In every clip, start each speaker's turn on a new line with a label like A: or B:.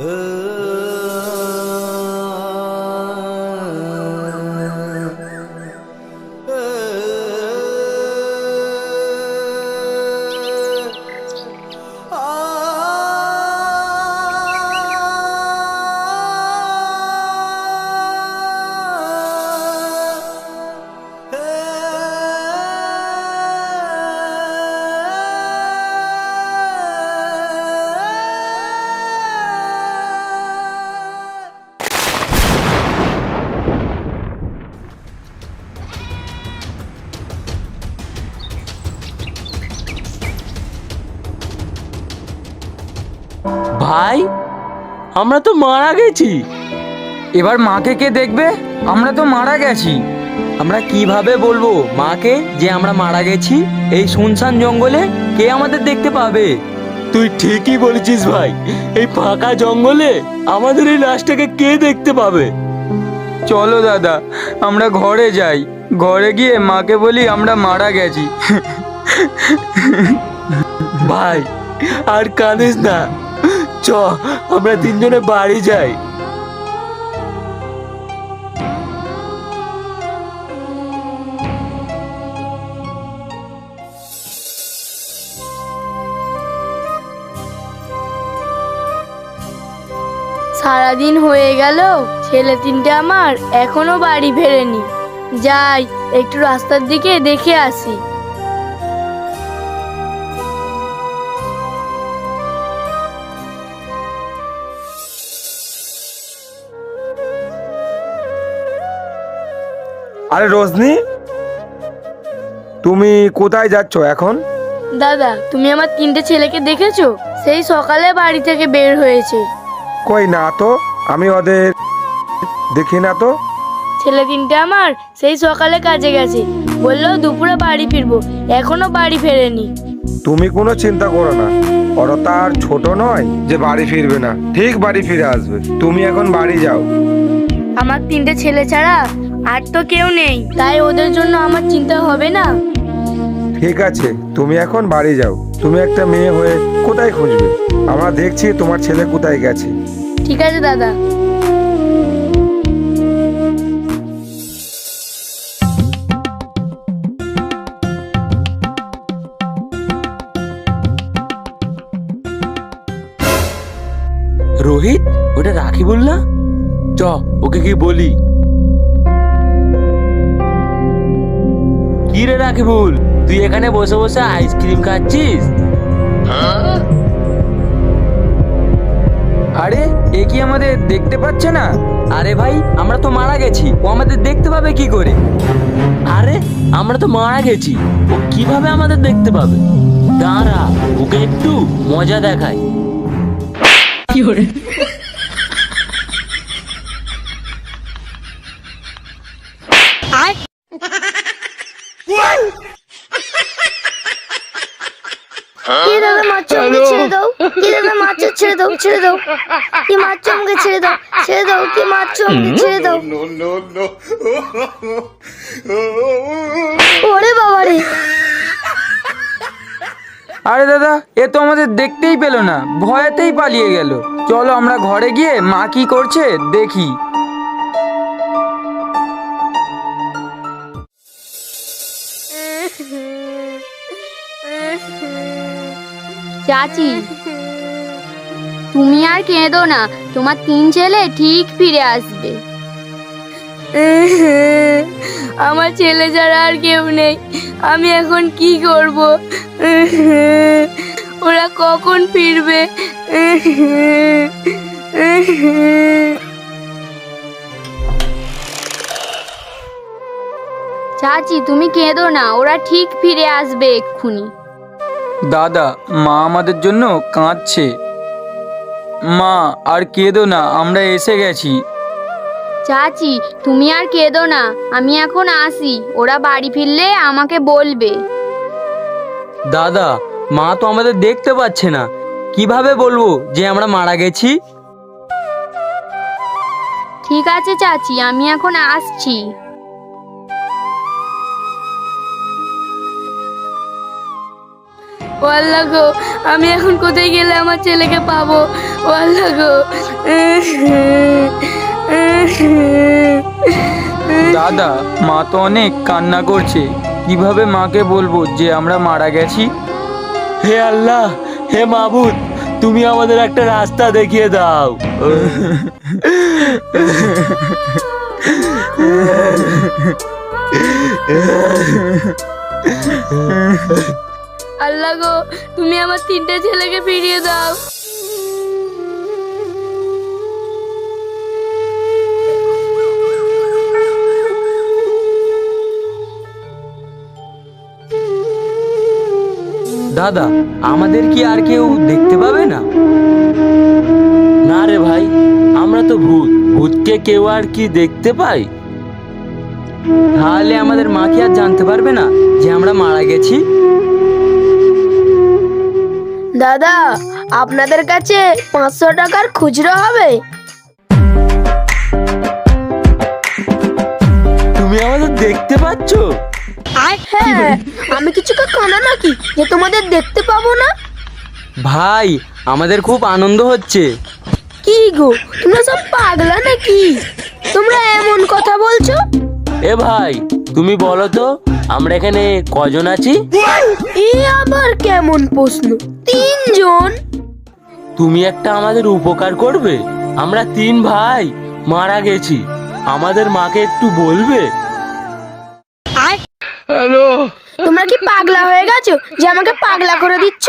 A: Uh. ভাই আমরা তো মারা গেছি।
B: এবার মাকে কে দেখবে? আমরা তো মারা গেছি।
A: আমরা কীভাবে বলব মাকে যে আমরা মারা গেছি? এই শুনশান জঙ্গলে কে আমাদের দেখতে পাবে? তুই ঠিকই বলেছিস ভাই। এই ফাঁকা জঙ্গলে আমাদের এই লাশটাকে কে দেখতে পাবে?
B: চলো দাদা আমরা ঘরে যাই। ঘরে গিয়ে মাকে বলি আমরা মারা গেছি।
A: ভাই আর কাঁদিস না। চ, আমরা তিনজনে বাড়ি যাই।
C: সারাদিন হয়ে গেল, ছেলে তিনটে আমার, এখনও বাড়ি ফেরেনি। যাই, একটু রাস্তার দিকে দেখে আসি।
D: আরে রোশনি তুমি কোথায় যাচ্ছ এখন?
C: দাদা তুমি আমার তিনটে ছেলেকে দেখেছ? সেই সকালে বাড়ি থেকে বের হয়েছে।
D: কই না তো? আমি ওদের দেখি না তো?
C: ছেলে তিনটে আমার সেই সকালে কাজে গেছে। বলল দুপুরে বাড়ি ফিরবো এখনও বাড়ি ফেরেনি।
D: তুমি কোনো চিন্তা করো না ওরা তার ছোট নয় যে বাড়ি ফিরবে না। ঠিক বাড়ি ফিরে আসবে তুমি এখন বাড়ি যাও।
C: আমার তিনটে ছেলে ছাড়া আর তো কেউ নেই। তাই ওদের জন্য আমার চিন্তা হবে না।
D: ঠিক আছে তুমি এখন বাড়ি যাও। তুমি একটা মেয়ে হয়ে কোথায় খুঁজবে? আমরা দেখছি তোমার ছেলে কোথায় গেছে।
C: ঠিক আছে দাদা।
A: রোহিত ওটা রাখি বললা? চ ওকে কি বলি। কি রে রাখিবুল তুই এখানে বসে বসে আইসক্রিম খাচ্ছিস?
B: আরে এ কি আমাদের দেখতে পাচ্ছে না?
A: আরে ভাই আমরা তো মারা গেছি। ও আমাদের দেখতে পাবে কি করে? আরে আমরা তো মারা গেছি। ও কীভাবে আমাদের দেখতে পাবে? দাঁড়া ওকে একটু মজা দেখায়
C: কি ছেড়ে দাও কি দাদা মারছো ছেড়ে দাও ছেড়ে দাও। কি মারছো আমাকে ছেড়ে দাও ছেড়ে দাও কি মারছো আমাকে ছেড়ে দাও। ওরে বাবা রে।
B: আরে দাদা এ তো আমাদের দেখতেই পেল না ভয়েতেই পালিয়ে গেল। চলো আমরা ঘরে গিয়ে মা কি করছে দেখি।
E: চাচি। তুমি আর কেঁদো না তোমার তিন ছেলে ঠিক ফিরে আসবে।
C: আমার ছেলে ছাড়া আর কেউ নেই আমি এখন কি করব? ওরা কখন ফিরবে?
E: চাচি তুমি কেঁদো না ওরা ঠিক ফিরে আসবে এক্ষুনি।
B: দাদা মা আমাদের জন্য কাঁদছে। মা আর কেঁদো না আমরা এসে গেছি।
E: চাচি তুমি আর কেঁদো না আমি এখন আসি ওরা বাড়ি ফিরলে আমাকে বলবে।
A: দাদা মা তো আমাদের দেখতে পাচ্ছে না কীভাবে বলব যে আমরা মারা গেছি?
E: ঠিক আছে চাচি আমি এখন আসছি।
C: ও আল্লাহ গো আমি এখন কোথায় গেলে আমার ছেলেকে পাবো? ও আল্লাহ গো।
B: দাদা মা তো অনেক কান্না করছে। কীভাবে মাকে বলব যে আমরা মারা গেছি?
A: হে আল্লাহ হে মাবুদ তুমি আমাদের একটা রাস্তা দেখিয়ে দাও।
C: আল্লাহ গো, তুমি আমার তিনটে ছেলেকে ফিরিয়ে দাও।
B: দাদা, আমাদের কি আর কেউ দেখতে পাবে না?
A: না রে ভাই, আমরা তো ভূত। ভূতকে কেউ আর কি দেখতে পাই
B: তাহলে আমাদের মা কি আর জানতে পারবে না যে আমরা মারা গেছি?
F: দাদা আপনাদের কাছে পাঁচশো টাকার খুচরো হবে।
A: তুমি আমাদের দেখতে পাচ্ছ?
F: হ্যাঁ আমি কিছু কানা নাকি? যে তোমাদের দেখতে পাবো না।
B: ভাই আমাদের খুব আনন্দ হচ্ছে।
F: কি গো তোমরা সব পাগলা নাকি? তোমরা এমন কথা বলছো?
A: এ ভাই তুমি বলো তো আমরা এখানে কজন আছি?
F: এ আবার কেমন প্রশ্ন? তিনজন?
A: তুমি একটা আমাদের উপকার করবে। আমরা তিন ভাই মারা গেছি। আমাদের মাকে একটু বলবে?
F: তোমরা কি পাগলা হয়ে গেছো? যে আমাকে পাগলা করে দিচ্ছ?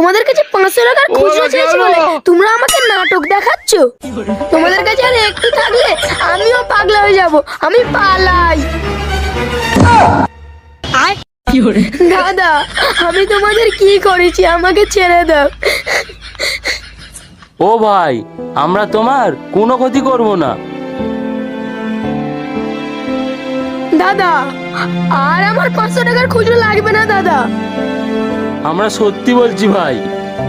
F: তোমাদের কাছে পাঁচশো টাকার খুচরো চেয়েছি বলে তোমরা আমাকে নাটক দেখাচ্ছ? তোমাদের কাছে আর একটু থাকলে আমিও পাগলা হয়ে যাব। আমি পালাই। দাদা আমি তোমাদের কি করেছি আমাকে ছেড়ে দাও।
A: ও ভাই আমরা তোমার কোনো ক্ষতি করব না।
F: দাদা আর আমার পাঁচশো টাকার খুচরো লাগবে না দাদা।
A: আমরা সত্যি বলছি ভাই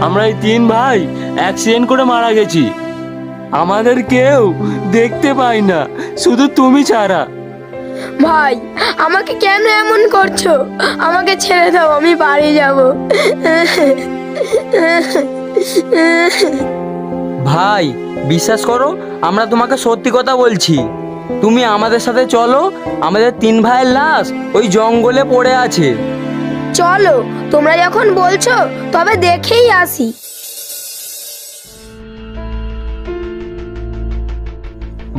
A: আমরা এই তিন ভাই অ্যাক্সিডেন্ট করে মারা গেছি। আমাদের কেউ দেখতে পাই না শুধু তুমি ছাড়া।
F: ভাই আমাকে কেন এমন করছ? আমাকে ছেড়ে দাও আমি বাড়ি যাব।
B: ভাই বিশ্বাস করো আমরা তোমাকে সত্যি কথা বলছি। তুমি আমাদের সাথে চলো আমাদের তিন ভাইয়ের লাশ ওই জঙ্গলে পড়ে আছে।
F: চলো তোমরা যখন বলছো তবে দেখেই আসি।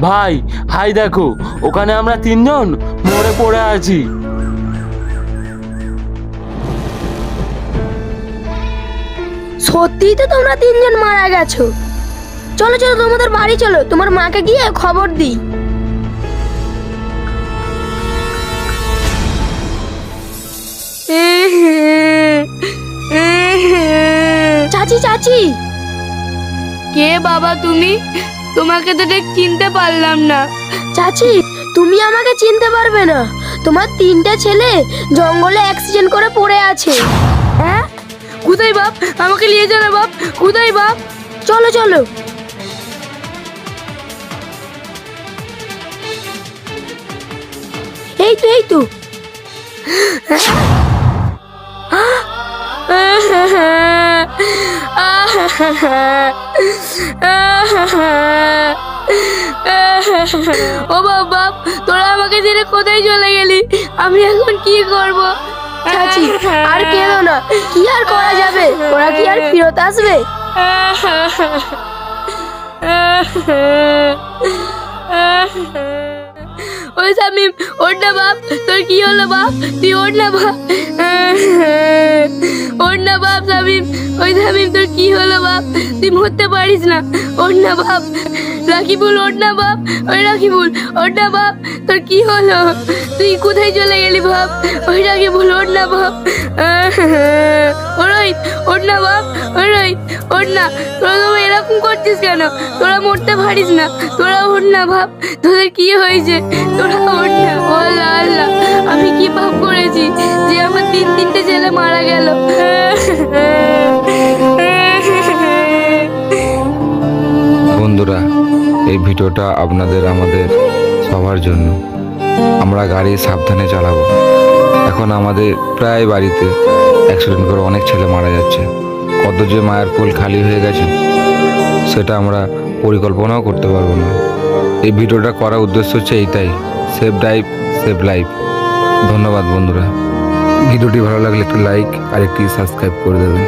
A: ভাই হাই দেখো ওখানে আমরা তিনজন? মরে পড়ে আছি।
F: সত্যিই তো তোমরা তিনজন মারা গেছো। চলো চলো তোমাদের বাড়ি চলো তোমার মাকে গিয়ে খবর দিই। চাচি চাচি।
C: কে বাবা তুমি? তোমাকে তো ঠিক চিনতে পারলাম না।
F: চাচি তুমি আমাকে চিনতে পারবে না। তোমার তিনটে ছেলে জঙ্গলে অ্যাক্সিডেন্ট করে পড়ে আছে।
C: হ্যাঁ? কোথায় বাপ? আমাকে নিয়ে চলো বাপ? কোথায় বাপ?
F: চলো চলো। এই তো এই তো।
C: ও বাপ তোরা আমাকে ছেড়ে কোথায় চলে গেলি? আমি এখন কি করব?
F: চাচি, আর কেঁদো না। কি আর করা যাবে? ওরা কি আর ফেরত আসবে?
C: ওই সামিম ওর না বাপ, তোর কি হলো বাপ? তুই ওর না বাপ। ওর না বাপ সামিম ওই সামিম তোর কি হলো বাপ? তুই মরতে পারিস না। ওর না বাপ রাকিবুল ওর না বাপ, ওই রাকিবুল ওর না বাপ, তোর কি হলো? তুই কোথায় চলে গেলি বাপ? ওই রাকিবুল ওর না বাপ। ওরই ওর না বাপ। ওরই ওর না। তোরা তো এরকম করছিস কেন? তোরা মরতে পারিস না। তোরা ওর না ভাব তোদের কি হয়েছে? তোরা ওর না। আল্লাহ আল্লাহ। আমি কি পাপ করেছি যে আমার তিন তিনটে ছেলে মারা গেল?
D: বন্ধুরা, এই ভিডিওটা আপনাদের, আমাদের সবার জন্য। আমরা গাড়ি সাবধানে চালাবো। এখন আমাদের প্রায় বাড়িতে অ্যাক্সিডেন্ট করে অনেক ছেলে মারা যাচ্ছে। কত যে মায়ের কোল খালি হয়ে গেছে, সেটা আমরা পরিকল্পনাও করতে পারব না। এই ভিডিওটা করার উদ্দেশ্য হচ্ছে এইটাই সেভ ড্রাইভ সেভ লাইফ ধন্যবাদ বন্ধুরা। ভিডিওটি ভালো লাগলে একটু লাইক আর একটি সাবস্ক্রাইব করে দেবেন।